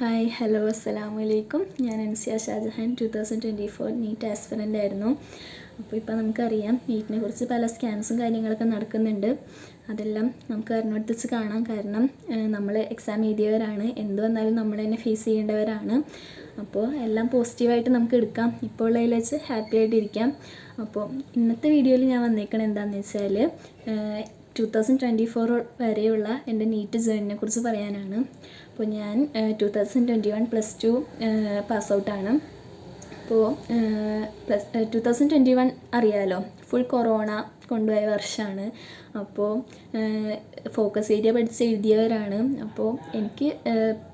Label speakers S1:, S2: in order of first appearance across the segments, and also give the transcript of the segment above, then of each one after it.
S1: Hi hello അസ്സലാമു അലൈക്കും ഞാൻ Ansiya Shajahan two thousand twenty four NEET aspirant ആയിരുന്നു. അപ്പോൾ ഇപ്പോൾ നമുക്കറിയാം നീറ്റിനെ കുറിച്ച് പല സ്കാൻസും കാര്യങ്ങളൊക്കെ നടക്കുന്നുണ്ട്. അതെല്ലാം നമുക്ക് അറിഞ്ഞെടുത്തിച്ച് കാണാം. കാരണം നമ്മൾ എക്സാം എഴുതിയവരാണ്. എന്ത് വന്നാലും നമ്മൾ തന്നെ ഫേസ് ചെയ്യേണ്ടവരാണ്. അപ്പോൾ എല്ലാം പോസിറ്റീവായിട്ട് നമുക്ക് എടുക്കാം. ഇപ്പോൾ ഉള്ളതിൽ വെച്ച് ഹാപ്പി ആയിട്ടിരിക്കാം. അപ്പോൾ ഇന്നത്തെ വീഡിയോയിൽ ഞാൻ വന്നേക്കണത് എന്താണെന്ന് വെച്ചാൽ ടു തൗസൻഡ് ട്വന്റി ഫോർ വരെയുള്ള എന്റെ നീറ്റ് ജേണിനെ കുറിച്ച് പറയാനാണ്. അപ്പോൾ ഞാൻ two thousand twenty one plus two pass ഔട്ടാണ് അപ്പോൾ plus two thousand twenty one അറിയാലോ ഫുൾ കൊറോണ കൊണ്ടുപോയ വർഷമാണ്. അപ്പോൾ ഫോക്കസ് ഏരിയ പഠിച്ച് എഴുതിയവരാണ്. അപ്പോൾ എനിക്ക്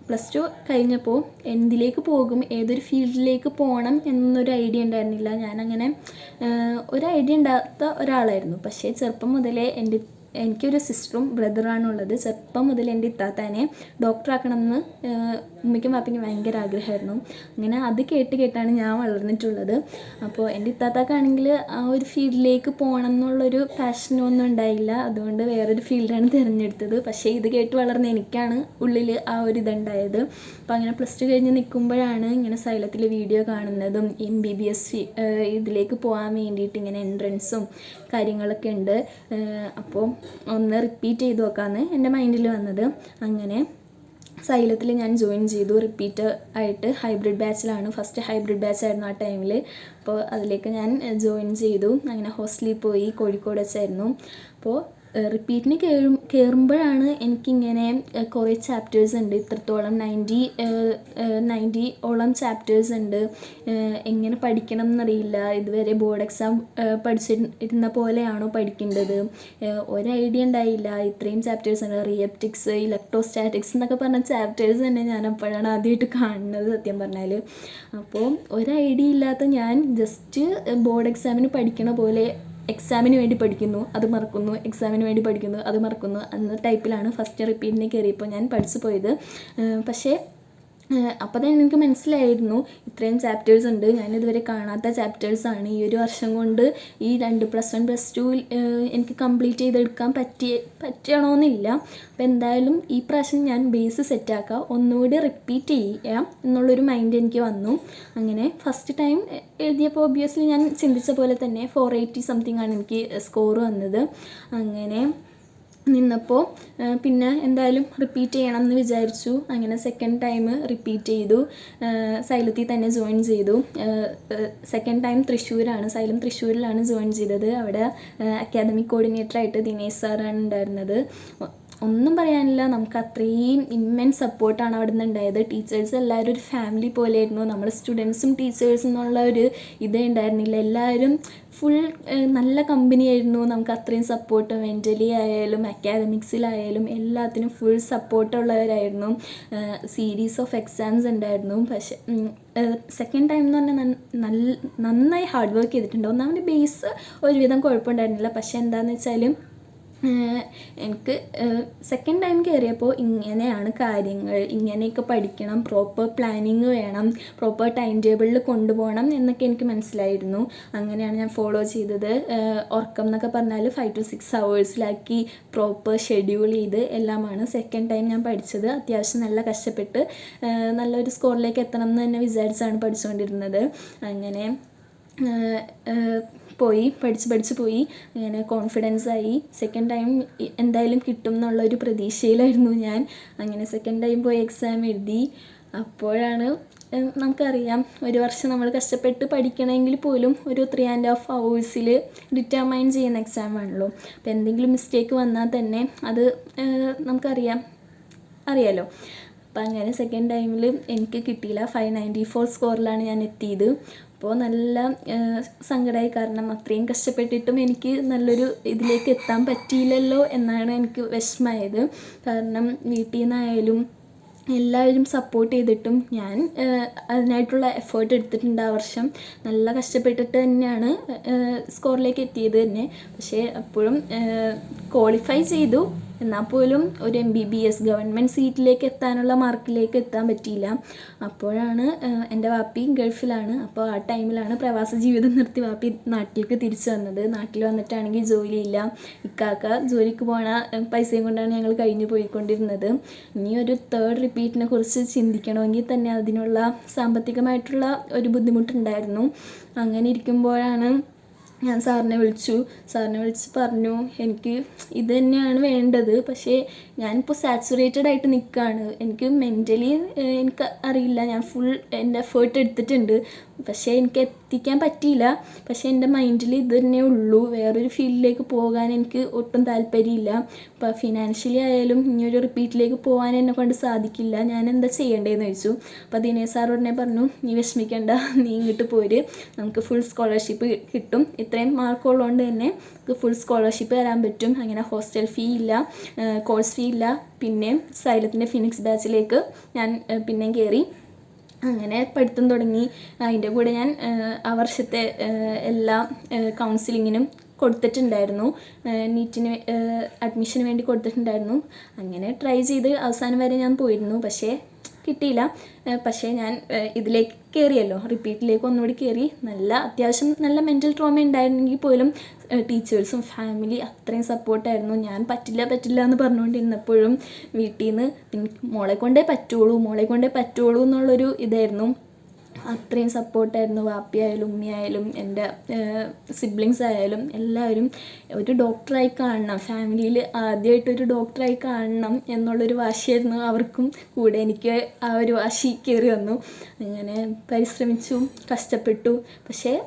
S1: പ്ലസ് ടു കഴിഞ്ഞപ്പോൾ എന്തിലേക്ക് പോകും ഏതൊരു ഫീൽഡിലേക്ക് പോകണം എന്നൊരു ഐഡിയ ഉണ്ടായിരുന്നില്ല. ഞാനങ്ങനെ ഒരു ഐഡിയ ഉണ്ടാകാത്ത ഒരാളായിരുന്നു. പക്ഷേ ചെറുപ്പം മുതലേ എന്റെ എനിക്കൊരു സിസ്റ്ററും ബ്രദറാണുള്ളത്. ചെറുപ്പം മുതൽ എന്റെ ഇത്താത്താനെ ഡോക്ടറാക്കണം എന്ന് ഉമ്മയ്ക്കും പാപ്പയ്ക്കും ഭയങ്കര ആഗ്രഹമായിരുന്നു. അങ്ങനെ അത് കേട്ട് കേട്ടാണ് ഞാൻ വളർന്നിട്ടുള്ളത്. അപ്പോൾ എന്റെ ഇത്താത്താക്കാണെങ്കിൽ ആ ഒരു ഫീൽഡിലേക്ക് പോകണം എന്നുള്ളൊരു പാഷനൊന്നും ഉണ്ടായില്ല. അതുകൊണ്ട് വേറൊരു ഫീൽഡാണ് തിരഞ്ഞെടുത്തത്. പക്ഷേ ഇത് കേട്ട് വളർന്ന എനിക്കാണ് ഉള്ളിൽ ആ ഒരു ഇതുണ്ടായത്. അപ്പോൾ അങ്ങനെ പ്ലസ് ടു കഴിഞ്ഞ് നിൽക്കുമ്പോഴാണ് ഇങ്ങനെ സൈലത്തിൽ വീഡിയോ കാണുന്നതും എം ബി ബി എസ് ഇതിലേക്ക് പോകാൻ വേണ്ടിയിട്ട് ഇങ്ങനെ എൻട്രൻസും കാര്യങ്ങളൊക്കെ ഉണ്ട്. അപ്പോൾ ഒന്ന് റിപ്പീറ്റ് ചെയ്ത് നോക്കാമെന്ന് എന്റെ മൈൻഡിൽ വന്നത്. അങ്ങനെ സൈലത്തിൽ ഞാൻ ജോയിൻ ചെയ്തു. റിപ്പീറ്റ് ആയിട്ട് ഹൈബ്രിഡ് ബാച്ചിലാണ് ഫസ്റ്റ് ഹൈബ്രിഡ് ബാച്ച് ആയിരുന്നു ആ ടൈമിൽ അപ്പോൾ അതിലേക്ക് ഞാൻ ജോയിൻ ചെയ്തു. അങ്ങനെ ഹോസ്റ്റലിൽ പോയി കോഴിക്കോട് വെച്ചായിരുന്നു. അപ്പോൾ റിപ്പീറ്റിന് കയറും കയറുമ്പോഴാണ് എനിക്കിങ്ങനെ കുറേ ചാപ്റ്റേഴ്സ് ഉണ്ട്. ഇത്രത്തോളം നയന്റി നയന്റി ഓളം ചാപ്റ്റേഴ്സ് ഉണ്ട്. എങ്ങനെ പഠിക്കണം എന്നറിയില്ല. ഇതുവരെ ബോർഡ് എക്സാം പഠിച്ചിരുന്ന പോലെയാണോ പഠിക്കേണ്ടത്. ഒരു ഐഡിയ ഉണ്ടായില്ല. ഇത്രയും ചാപ്റ്റേഴ്സ് ഉണ്ട്. റിയപ്റ്റിക്സ് ഇലക്ട്രോസ്റ്റാറ്റിക്സ് എന്നൊക്കെ പറഞ്ഞ ചാപ്റ്റേഴ്സ് തന്നെ ഞാൻ അപ്പോഴാണ് ആദ്യമായിട്ട് കാണുന്നത് സത്യം പറഞ്ഞാൽ അപ്പോൾ ഒരു ഐഡിയ ഇല്ലാത്ത ഞാൻ ജസ്റ്റ് ബോർഡ് എക്സാമിന് പഠിക്കണ പോലെ എക്സാമിന് വേണ്ടി പഠിക്കുന്നു അത് മറക്കുന്നു എക്സാമിന് വേണ്ടി പഠിക്കുന്നു അത് മറക്കുന്നു എന്ന ടൈപ്പിലാണ് ഫസ്റ്റ് റിപ്പീറ്റിന് കയറിയപ്പോൾ ഞാൻ പഠിച്ചു പോയത്. പക്ഷേ അപ്പോൾ തന്നെ എനിക്ക് മനസ്സിലായിരുന്നു ഇത്രയും ചാപ്റ്റേഴ്സ് ഉണ്ട്. ഞാനിതുവരെ കാണാത്ത ചാപ്റ്റേഴ്സാണ് ഈ ഒരു വർഷം കൊണ്ട് ഈ രണ്ട് പ്ലസ് വൺ പ്ലസ് ടു എനിക്ക് കംപ്ലീറ്റ് ചെയ്തെടുക്കാൻ പറ്റിയ പറ്റണമെന്നില്ല അപ്പോൾ എന്തായാലും ഈ പ്രാവശ്യം ഞാൻ ബേസ് സെറ്റാക്കുക ഒന്നുകൂടി റിപ്പീറ്റ് ചെയ്യാം എന്നുള്ളൊരു മൈൻഡ് എനിക്ക് വന്നു. അങ്ങനെ ഫസ്റ്റ് ടൈം എഴുതിയപ്പോൾ ഒബ്വിയസ്ലി ഞാൻ ചിന്തിച്ച പോലെ തന്നെ ഫോർ എയ്റ്റി സംതിങ് ആണ് എനിക്ക് സ്കോർ വന്നത്. അങ്ങനെ നിന്നപ്പോൾ പിന്നെ എന്തായാലും റിപ്പീറ്റ് ചെയ്യണം എന്ന് വിചാരിച്ചു. അങ്ങനെ സെക്കൻഡ് ടൈം റിപ്പീറ്റ് ചെയ്തു. സൈലത്തിൽ തന്നെ ജോയിൻ ചെയ്തു. സെക്കൻഡ് ടൈം തൃശ്ശൂരാണ്. സൈലം തൃശ്ശൂരിലാണ് ജോയിൻ ചെയ്തത്. അവിടെ അക്കാദമിക് കോർഡിനേറ്ററായിട്ട് ദിനേശ് സാറാണ് ഉണ്ടായിരുന്നത്. ഒന്നും പറയാനില്ല. നമുക്ക് അത്രയും ഇമ്മൻസ് സപ്പോർട്ടാണ് അവിടെ നിന്ന് ഉണ്ടായത്. ടീച്ചേഴ്സ് എല്ലാവരും ഒരു ഫാമിലി പോലെയായിരുന്നു. നമ്മൾ സ്റ്റുഡൻസും ടീച്ചേഴ്സും എന്നുള്ള ഒരു ഇതേ ഉണ്ടായിരുന്നില്ല. എല്ലാവരും ഫുൾ നല്ല കമ്പനി ആയിരുന്നു. നമുക്ക് അത്രയും സപ്പോർട്ട് മെന്റലി ആയാലും അക്കാദമിക്സിലായാലും എല്ലാത്തിനും ഫുൾ സപ്പോർട്ടുള്ളവരായിരുന്നു സീരീസ് ഓഫ് എക്സാംസ് ഉണ്ടായിരുന്നു. പക്ഷേ സെക്കൻഡ് ടൈം എന്ന് പറഞ്ഞാൽ നല്ല നന്നായി ഹാർഡ് വർക്ക് ചെയ്തിട്ടുണ്ട്. ഒന്നാമത് ബേസ് ഒരുവിധം കുഴപ്പമുണ്ടായിരുന്നില്ല. പക്ഷേ എന്താണെന്ന് വെച്ചാൽ എനിക്ക് സെക്കൻഡ് ടൈം കയറിയപ്പോൾ ഇങ്ങനെയാണ് കാര്യങ്ങൾ. ഇങ്ങനെയൊക്കെ പഠിക്കണം പ്രോപ്പർ പ്ലാനിങ് വേണം പ്രോപ്പർ ടൈം ടേബിളിൽ കൊണ്ടുപോകണം എന്നൊക്കെ എനിക്ക് മനസ്സിലായിരുന്നു. അങ്ങനെയാണ് ഞാൻ ഫോളോ ചെയ്തത്. ഉറക്കം എന്നൊക്കെ പറഞ്ഞാൽ ഫൈവ് ടു സിക്സ് ഹവേഴ്സിലാക്കി പ്രോപ്പർ ഷെഡ്യൂൾ ചെയ്ത് എല്ലാമാണ് സെക്കൻഡ് ടൈം ഞാൻ പഠിച്ചത്. അത്യാവശ്യം നല്ല കഷ്ടപ്പെട്ട് നല്ലൊരു സ്കോറിലേക്ക് എത്തണം എന്ന് തന്നെ വിചാരിച്ചാണ് പഠിച്ചുകൊണ്ടിരുന്നത് അങ്ങനെ പോയി പഠിച്ച് പഠിച്ച് പോയി. അങ്ങനെ കോൺഫിഡൻസായി സെക്കൻഡ് ടൈം എന്തായാലും കിട്ടും എന്നുള്ളൊരു പ്രതീക്ഷയിലായിരുന്നു ഞാൻ. അങ്ങനെ സെക്കൻഡ് ടൈം പോയി എക്സാം എഴുതി. അപ്പോഴാണ് നമുക്കറിയാം. ഒരു വർഷം നമ്മൾ കഷ്ടപ്പെട്ട് പഠിക്കണമെങ്കിൽ പോലും ഒരു ത്രീ ആൻഡ് ഹാഫ് ഹവേഴ്സിൽ ഡിറ്റർമൈൻ ചെയ്യുന്ന എക്സാം ആണല്ലോ. അപ്പോൾ എന്തെങ്കിലും മിസ്റ്റേക്ക് വന്നാൽ തന്നെ അത് നമുക്കറിയാം. അറിയാലോ. അപ്പം അങ്ങനെ സെക്കൻഡ് ടൈമിൽ എനിക്ക് കിട്ടിയില്ല. ഫൈവ് നയന്റി ഫോർ സ്കോറിലാണ് ഞാൻ എത്തിയത്. അപ്പോൾ നല്ല സങ്കടമായി കാരണം അത്രയും കഷ്ടപ്പെട്ടിട്ടും എനിക്ക് നല്ലൊരു ഇതിലേക്ക് എത്താൻ പറ്റിയില്ലല്ലോ എന്നാണ് എനിക്ക് വിഷമമായത്. കാരണം വീട്ടിൽ നിന്നായാലും എല്ലാവരും സപ്പോർട്ട് ചെയ്തിട്ടും ഞാൻ അതിനായിട്ടുള്ള എഫേർട്ട് എടുത്തിട്ടുണ്ട് ആ വർഷം. നല്ല കഷ്ടപ്പെട്ടിട്ട് തന്നെയാണ് സ്കോറിലേക്ക് എത്തിയത് തന്നെ. പക്ഷേ അപ്പോഴും ക്വാളിഫൈ ചെയ്തു. എന്നാൽ പോലും ഒരു M B B S government സീറ്റിലേക്ക് എത്താനുള്ള മാർക്കിലേക്ക് എത്താൻ പറ്റിയില്ല. അപ്പോഴാണ് എന്റെ വാപ്പി ഗൾഫിലാണ്. അപ്പോൾ ആ ടൈമിലാണ് പ്രവാസ ജീവിതം നിർത്തി വാപ്പി നാട്ടിലേക്ക് തിരിച്ചു വന്നത്. നാട്ടിൽ വന്നിട്ടാണെങ്കിൽ ജോലിയില്ല. ഇക്കാക്ക ജോലിക്ക് പോണ പൈസയും കൊണ്ടാണ് ഞങ്ങൾ കഴിഞ്ഞു പോയിക്കൊണ്ടിരുന്നത്. ഇനി ഒരു തേർഡ് റിപ്പീറ്റിനെ കുറിച്ച് ചിന്തിക്കണമെങ്കിൽ തന്നെ അതിനുള്ള സാമ്പത്തികമായിട്ടുള്ള ഒരു ബുദ്ധിമുട്ടുണ്ടായിരുന്നു. അങ്ങനെ ഇരിക്കുമ്പോഴാണ് ഞാൻ സാറിനെ വിളിച്ചു. സാറിനെ വിളിച്ച് പറഞ്ഞു എനിക്ക് ഇത് തന്നെയാണ് വേണ്ടത്. പക്ഷേ ഞാനിപ്പോൾ സാച്ചുറേറ്റഡ് ആയിട്ട് നിൽക്കുകയാണ് എനിക്ക് മെന്റലി എനിക്ക് അറിയില്ല. ഞാൻ ഫുൾ എന്റെ എഫേർട്ട് എടുത്തിട്ടുണ്ട്. പക്ഷേ എനിക്ക് എത്തിക്കാൻ പറ്റിയില്ല. പക്ഷേ എന്റെ മൈൻഡിൽ ഇത് തന്നെ ഉള്ളൂ. വേറൊരു ഫീൽഡിലേക്ക് പോകാൻ എനിക്ക് ഒട്ടും താല്പര്യമില്ല. ഇപ്പോൾ ഫിനാൻഷ്യലി ആയാലും ഇനിയൊരു റിപ്പീറ്റിലേക്ക് പോകാൻ എന്നെ കൊണ്ട് സാധിക്കില്ല. ഞാൻ എന്താ ചെയ്യേണ്ടതെന്ന് ചോദിച്ചു. അപ്പോൾ ദിനേശ് സാർ ഉടനെ പറഞ്ഞു നീ വിഷമിക്കേണ്ട. നീ ഇങ്ങോട്ട് പോര്. നമുക്ക് ഫുൾ സ്കോളർഷിപ്പ് കിട്ടും. ഇത്രയും മാർക്കുള്ളതുകൊണ്ട് തന്നെ നമുക്ക് ഫുൾ സ്കോളർഷിപ്പ് തരാൻ പറ്റും. അങ്ങനെ ഹോസ്റ്റൽ ഫീ ഇല്ല കോഴ്സ് ഫീ ഇല്ല. പിന്നെ സൈലത്തിന്റെ ഫിനിക്സ് ബാച്ചിലേക്ക് ഞാൻ പിന്നെ കയറി അങ്ങനെ പഠിത്തം തുടങ്ങി. അതിന്റെ കൂടെ ഞാൻ ആ വർഷത്തെ എല്ലാ കൗൺസിലിങ്ങിനും കൊടുത്തിട്ടുണ്ടായിരുന്നു. നീറ്റിന് അഡ്മിഷന് വേണ്ടി കൊടുത്തിട്ടുണ്ടായിരുന്നു. അങ്ങനെ ട്രൈ ചെയ്ത് അവസാനം വരെ ഞാൻ പോയിരുന്നു. പക്ഷേ കിട്ടിയില്ല. പക്ഷേ ഞാൻ ഇതിലേക്ക് കയറിയല്ലോ റിപ്പീറ്റിലേക്ക് ഒന്നുകൂടി കയറി നല്ല അത്യാവശ്യം നല്ല മെന്റൽ ട്രോമ ഉണ്ടായിരുന്നെങ്കിൽ പോലും ടീച്ചേഴ്സും ഫാമിലി അത്രയും സപ്പോർട്ടായിരുന്നു ഞാൻ പറ്റില്ല പറ്റില്ല എന്ന് പറഞ്ഞുകൊണ്ടിരുന്നപ്പോഴും വീട്ടിൽ നിന്ന് മോളെ കൊണ്ടേ പറ്റുള്ളൂ മോളെ കൊണ്ടേ പറ്റുള്ളൂ എന്നുള്ളൊരു ഇതായിരുന്നു. അത്രയും സപ്പോർട്ടായിരുന്നു വാപ്പിയായാലും ഉമ്മയായാലും എന്റെ സിബ്ലിങ്സ് ആയാലും എല്ലാവരും ഒരു ഡോക്ടറായി കാണണം. ഫാമിലിയിൽ ആദ്യമായിട്ട് ഒരു ഡോക്ടറായി കാണണം എന്നുള്ളൊരു വാശിയായിരുന്നു അവർക്കും കൂടെ എനിക്ക് ആ ഒരു വാശി കയറി വന്നു. അങ്ങനെ പരിശ്രമിച്ചു കഷ്ടപ്പെട്ടു. പക്ഷേ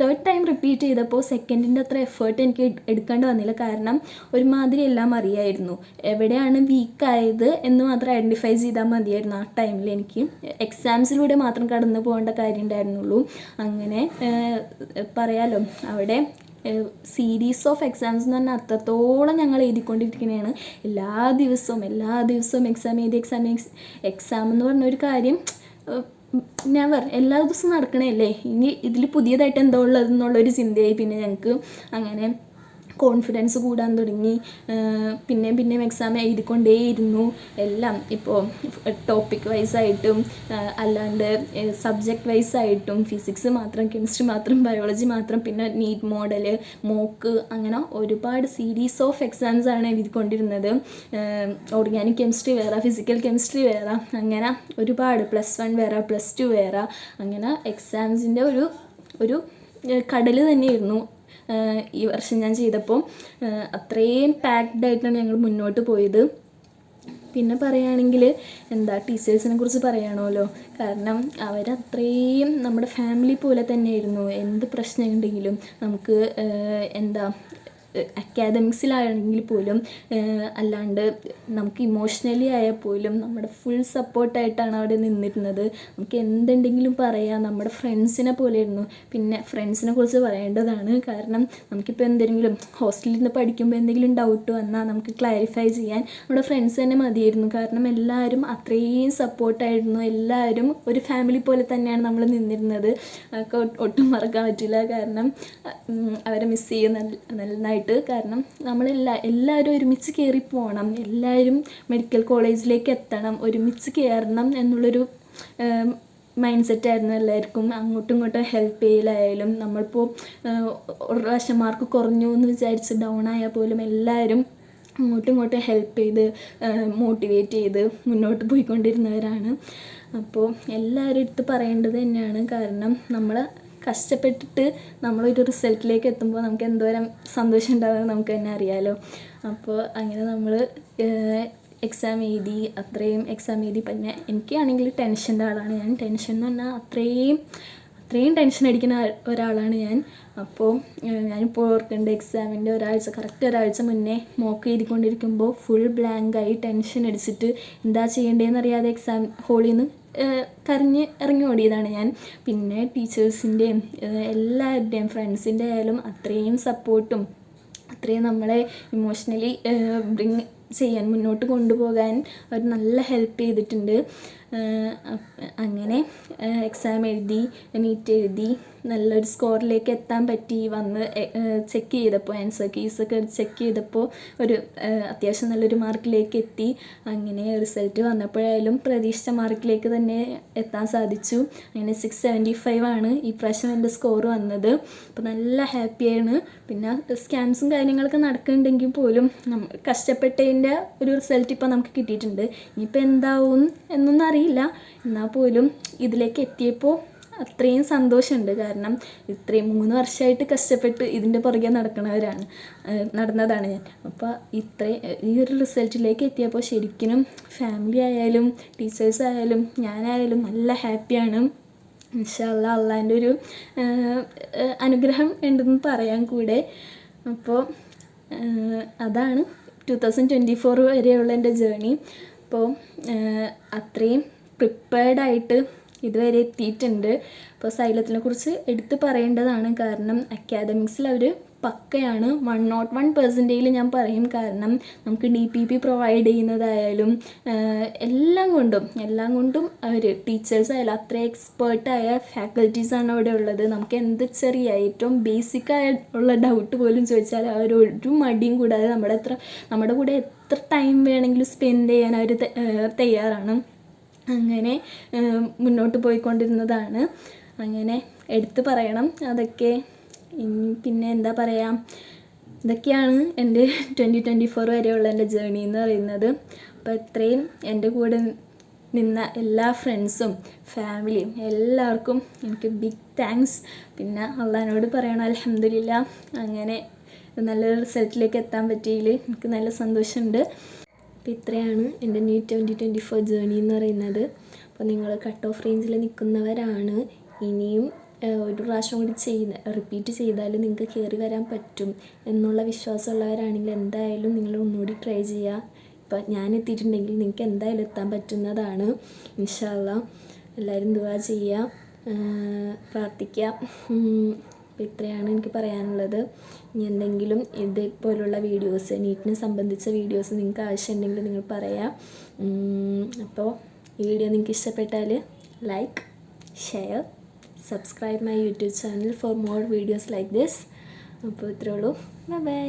S1: തേർഡ് ടൈം റിപ്പീറ്റ് ചെയ്തപ്പോൾ സെക്കൻഡിന്റെ അത്ര എഫേർട്ട് എനിക്ക് എട്- എടുക്കേണ്ടി വന്നില്ല. കാരണം ഒരുമാതിരി എല്ലാം അറിയായിരുന്നു. എവിടെയാണ് വീക്കായത് എന്ന് മാത്രം ഐഡന്റിഫൈ ചെയ്താൽ മതിയായിരുന്നു ആ ടൈമിൽ എനിക്ക്. എക്സാംസിലൂടെ മാത്രം കടന്നു പോകേണ്ട കാര്യം ഉണ്ടായിരുന്നുള്ളൂ അങ്ങനെ പറയാലോ അവിടെ സീരീസ് ഓഫ് എക്സാംസ് എന്ന് പറഞ്ഞാൽ അത്രത്തോളം ഞങ്ങൾ എഴുതിക്കൊണ്ടിരിക്കുന്നതാണ് എല്ലാ ദിവസവും എല്ലാ ദിവസവും എക്സാം എഴുതി എക്സാം എക്സാം എന്ന് പറഞ്ഞ ഒരു കാര്യം നെവർ എല്ലാ ദിവസവും നടക്കണേ അല്ലേ ഇനി ഇതിൽ പുതിയതായിട്ട് എന്തോ ഉള്ളത് എന്നുള്ളൊരു ചിന്തയായി പിന്നെ ഞങ്ങൾക്ക് അങ്ങനെ കോൺഫിഡൻസ് കൂടാൻ തുടങ്ങി. പിന്നെയും പിന്നെയും എക്സാം എഴുതിക്കൊണ്ടേയിരുന്നു. എല്ലാം ഇപ്പോൾ ടോപ്പിക് വൈസ് ആയിട്ടും അല്ലാണ്ട് സബ്ജക്റ്റ് വൈസ് ആയിട്ടും ഫിസിക്സ് മാത്രം കെമിസ്ട്രി മാത്രം ബയോളജി മാത്രം പിന്നെ നീറ്റ് മോഡൽ മോക്ക് അങ്ങനെ ഒരുപാട് സീരീസ് ഓഫ് എക്സാംസ് ആണ് എഴുതിക്കൊണ്ടിരുന്നത്. ഓർഗാനിക് കെമിസ്ട്രി വേറെ ഫിസിക്കൽ കെമിസ്ട്രി വേറെ അങ്ങനെ ഒരുപാട് പ്ലസ് വൺ വേറെ പ്ലസ് ടു വേറെ അങ്ങനെ എക്സാംസിന്റെ ഒരു ഒരു കടൽ തന്നെയായിരുന്നു. ഈ വർഷം ഞാൻ ചെയ്തപ്പോൾ അത്രയും പാക്ഡ് ആയിട്ടാണ് ഞങ്ങൾ മുന്നോട്ട് പോയത്. പിന്നെ പറയുകയാണെങ്കിൽ എന്താ ടീച്ചേഴ്സിനെ കുറിച്ച് പറയണമല്ലോ കാരണം അവരത്രയും നമ്മുടെ ഫാമിലി പോലെ തന്നെയായിരുന്നു. എന്ത് പ്രശ്നമുണ്ടെങ്കിലും നമുക്ക് എന്താ അക്കാദമിക്സിലാണെങ്കിൽ പോലും അല്ലാണ്ട് നമുക്ക് ഇമോഷണലി ആയാൽ പോലും നമ്മുടെ ഫുൾ സപ്പോർട്ടായിട്ടാണ് അവിടെ നിന്നിരുന്നത്. നമുക്ക് എന്തുണ്ടെങ്കിലും പറയാം നമ്മുടെ ഫ്രണ്ട്സിനെ പോലെയായിരുന്നു. പിന്നെ ഫ്രണ്ട്സിനെ കുറിച്ച് പറയേണ്ടതാണ്. കാരണം നമുക്കിപ്പോൾ എന്തെങ്കിലും ഹോസ്റ്റലിൽ നിന്ന് പഠിക്കുമ്പോൾ എന്തെങ്കിലും ഡൗട്ട് വന്നാൽ നമുക്ക് ക്ലാരിഫൈ ചെയ്യാൻ നമ്മുടെ ഫ്രണ്ട്സ് തന്നെ മതിയായിരുന്നു. കാരണം എല്ലാവരും അത്രയും സപ്പോർട്ടായിരുന്നു എല്ലാവരും ഒരു ഫാമിലി പോലെ തന്നെയാണ് നമ്മൾ നിന്നിരുന്നത്. ഒട്ടും മറക്കാൻ പറ്റില്ല. കാരണം അവരെ മിസ് ചെയ്യുന്ന നല്ല- നന്നായിട്ട് കാരണം നമ്മളെല്ലാ എല്ലാവരും ഒരുമിച്ച് കയറി പോകണം എല്ലാവരും മെഡിക്കൽ കോളേജിലേക്ക് എത്തണം ഒരുമിച്ച് കയറണം എന്നുള്ളൊരു മൈൻഡ് സെറ്റ് ആയിരുന്നു എല്ലാവർക്കും. അങ്ങോട്ടും ഇങ്ങോട്ടും ഹെൽപ്പ് ചെയ്യലായാലും നമ്മളിപ്പോൾ ഒരു പ്രാവശ്യം മാർക്ക് കുറഞ്ഞു എന്ന് വിചാരിച്ച് ഡൗൺ ആയാൽ പോലും എല്ലാവരും അങ്ങോട്ടും ഇങ്ങോട്ടും ഹെൽപ്പ് ചെയ്ത് മോട്ടിവേറ്റ് ചെയ്ത് മുന്നോട്ട് പോയിക്കൊണ്ടിരുന്നവരാണ്. അപ്പോൾ എല്ലാവരും എടുത്ത് പറയേണ്ടത് തന്നെയാണ്. കാരണം നമ്മൾ കഷ്ടപ്പെട്ടിട്ട് നമ്മളൊരു റിസൾട്ടിലേക്ക് എത്തുമ്പോൾ നമുക്ക് എന്തോരം സന്തോഷം ഉണ്ടാകുമെന്ന് നമുക്ക് തന്നെ അറിയാമല്ലോ അപ്പോൾ അങ്ങനെ നമ്മൾ എക്സാം എഴുതി അത്രയും എക്സാം എഴുതി. പിന്നെ എനിക്കാണെങ്കിൽ ടെൻഷന്റെ ആളാണ്. ഞാൻ ടെൻഷൻ എന്ന് പറഞ്ഞാൽ അത്രയും അത്രയും ടെൻഷൻ അടിക്കുന്ന ഒരാളാണ് ഞാൻ. അപ്പോൾ ഞാനിപ്പോൾ ഓർക്കേണ്ട എക്സാമിന്റെ ഒരാഴ്ച കറക്റ്റ് ഒരാഴ്ച മുന്നേ മോക്ക് എഴുതിക്കൊണ്ടിരിക്കുമ്പോൾ ഫുൾ ബ്ലാങ്കായി ടെൻഷൻ അടിച്ചിട്ട് എന്താ ചെയ്യേണ്ടതെന്ന് അറിയാതെ എക്സാം ഹോളിൽ നിന്ന് കരഞ്ഞ് ഇറങ്ങി ഓടിയതാണ് ഞാൻ. പിന്നെ ടീച്ചേഴ്സിന്റെയും എല്ലാവരുടെയും ഫ്രണ്ട്സിന്റെ ആയാലും അത്രയും സപ്പോർട്ടും അത്രയും നമ്മളെ ഇമോഷണലി ബ്രിങ് ചെയ്യാൻ മുന്നോട്ട് കൊണ്ടുപോകാൻ അവർ നല്ല ഹെൽപ്പ് ചെയ്തിട്ടുണ്ട്. അങ്ങനെ എക്സാം എഴുതി നീറ്റ് എഴുതി നല്ലൊരു സ്കോറിലേക്ക് എത്താൻ പറ്റി വന്ന് ചെക്ക് ചെയ്തപ്പോൾ ആൻസർ കീസൊക്കെ ചെക്ക് ചെയ്തപ്പോൾ ഒരു അത്യാവശ്യം നല്ലൊരു മാർക്കിലേക്ക് എത്തി. അങ്ങനെ റിസൾട്ട് വന്നപ്പോഴായാലും പ്രതീക്ഷിച്ച മാർക്കിലേക്ക് തന്നെ എത്താൻ സാധിച്ചു. അങ്ങനെ സിക്സ് സെവന്റി ഫൈവ് ആണ് ഈ പ്രാവശ്യം എന്റെ സ്കോർ വന്നത്. അപ്പോൾ നല്ല ഹാപ്പിയാണ് പിന്നെ സ്കാംസും കാര്യങ്ങളൊക്കെ നടക്കുന്നുണ്ടെങ്കിൽ പോലും നമ്മൾ കഷ്ടപ്പെട്ടതിന്റെ ഒരു റിസൾട്ട് ഇപ്പോൾ നമുക്ക് കിട്ടിയിട്ടുണ്ട്. ഇനിയിപ്പോൾ എന്താവും എന്നൊന്നും അറിയില്ല. എന്നാൽ പോലും ഇതിലേക്ക് എത്തിയപ്പോൾ അത്രയും സന്തോഷമുണ്ട്. കാരണം ഇത്രയും മൂന്ന് വർഷമായിട്ട് കഷ്ടപ്പെട്ട് ഇതിന്റെ പുറകെ നടക്കുന്നവരാണ് നടന്നതാണ് ഞാൻ. അപ്പോൾ ഇത്രയും ഈ ഒരു റിസൾട്ടിലേക്ക് എത്തിയപ്പോൾ ശരിക്കും ഫാമിലി ആയാലും ടീച്ചേഴ്സ് ആയാലും ഞാനായാലും നല്ല ഹാപ്പിയാണ്. ഇൻഷാല്ല അള്ളാന്റെ ഒരു അനുഗ്രഹം ഉണ്ടെന്ന് പറയാൻ കൂടെ. അപ്പോൾ അതാണ് ടു തൗസൻഡ് ട്വന്റി ഫോർ വരെയുള്ള എന്റെ ജേണി. അപ്പോൾ അത്രയും പ്രിപ്പയർഡായിട്ട് ഇതുവരെ എത്തിയിട്ടുണ്ട്. അപ്പോൾ സൈലത്തിനെ കുറിച്ച് എടുത്ത് പറയേണ്ടതാണ്. കാരണം അക്കാദമിക്സിൽ അവർ പക്കയാണ്. വൺ നോട്ട് വൺ പെർസെന്റേജിൽ ഞാൻ പറയും. കാരണം നമുക്ക് ഡി പി പി പ്രൊവൈഡ് ചെയ്യുന്നതായാലും എല്ലാം കൊണ്ടും എല്ലാം കൊണ്ടും അവർ ടീച്ചേഴ്സ് ആയാലും അത്ര എക്സ്പേർട്ടായ ഫാക്കൽറ്റീസാണ് അവിടെ ഉള്ളത്. നമുക്ക് എന്ത് ചെറിയ ഏറ്റവും ബേസിക് ആയുള്ള ഡൗട്ട് പോലും ചോദിച്ചാൽ അവർ ഒരു മടിയും കൂടാതെ നമ്മുടെ എത്ര നമ്മുടെ കൂടെ എത്ര ടൈം വേണമെങ്കിലും സ്പെൻഡ് ചെയ്യാൻ അവർ തയ്യാറാണ്. അങ്ങനെ മുന്നോട്ട് പോയിക്കൊണ്ടിരുന്നതാണ്. അങ്ങനെ എടുത്തു പറയണം അതൊക്കെ. പിന്നെ എന്താ പറയുക ഇതൊക്കെയാണ് എന്റെ ട്വന്റി ട്വന്റി ഫോർ വരെയുള്ള എന്റെ ജേണി എന്ന് പറയുന്നത്. അപ്പോൾ ഇത്രയും എന്റെ കൂടെ നിന്ന എല്ലാ ഫ്രണ്ട്സും ഫാമിലിയും എല്ലാവർക്കും എനിക്ക് ബിഗ് താങ്ക്സ് പിന്നെ അള്ളഹാനോട് പറയണം അലഹമില്ല അങ്ങനെ നല്ലൊരു റിസൾട്ടിലേക്ക് എത്താൻ പറ്റിയതിൽ എനിക്ക് നല്ല സന്തോഷമുണ്ട്. അപ്പോൾ ഇത്രയാണ് എന്റെ new twenty twenty four journey എന്ന് പറയുന്നത്. അപ്പോൾ നിങ്ങൾ കട്ട് ഓഫ് റേഞ്ചിൽ നിൽക്കുന്നവരാണ്. ഇനിയും ഒരു പ്രാവശ്യം കൂടി ചെയ്ത് റിപ്പീറ്റ് ചെയ്താൽ നിങ്ങൾക്ക് കയറി വരാൻ പറ്റും എന്നുള്ള വിശ്വാസമുള്ളവരാണെങ്കിൽ എന്തായാലും നിങ്ങൾ ഒന്നുകൂടി ട്രൈ ചെയ്യുക ഇപ്പോൾ ഞാൻ എത്തിയിട്ടുണ്ടെങ്കിൽ നിങ്ങൾക്ക് എന്തായാലും എത്താൻ പറ്റുന്നതാണ്. ഇൻഷാല്ല എല്ലാവരും ദുവാ ചെയ്യുക പ്രാർത്ഥിക്കുക. അപ്പോൾ ഇത്രയാണ് എനിക്ക് പറയാനുള്ളത്. ഇനി എന്തെങ്കിലും ഇതേപോലുള്ള വീഡിയോസ് നീറ്റിനെ സംബന്ധിച്ച വീഡിയോസ് നിങ്ങൾക്ക് ആവശ്യമുണ്ടെങ്കിൽ നിങ്ങൾ പറയാം. അപ്പോൾ ഈ വീഡിയോ നിങ്ങൾക്ക് ഇഷ്ടപ്പെട്ടാൽ like share subscribe my YouTube channel for more videos like this അപ്പോൾ ഇത്രേ ഉള്ളൂ. Bye bye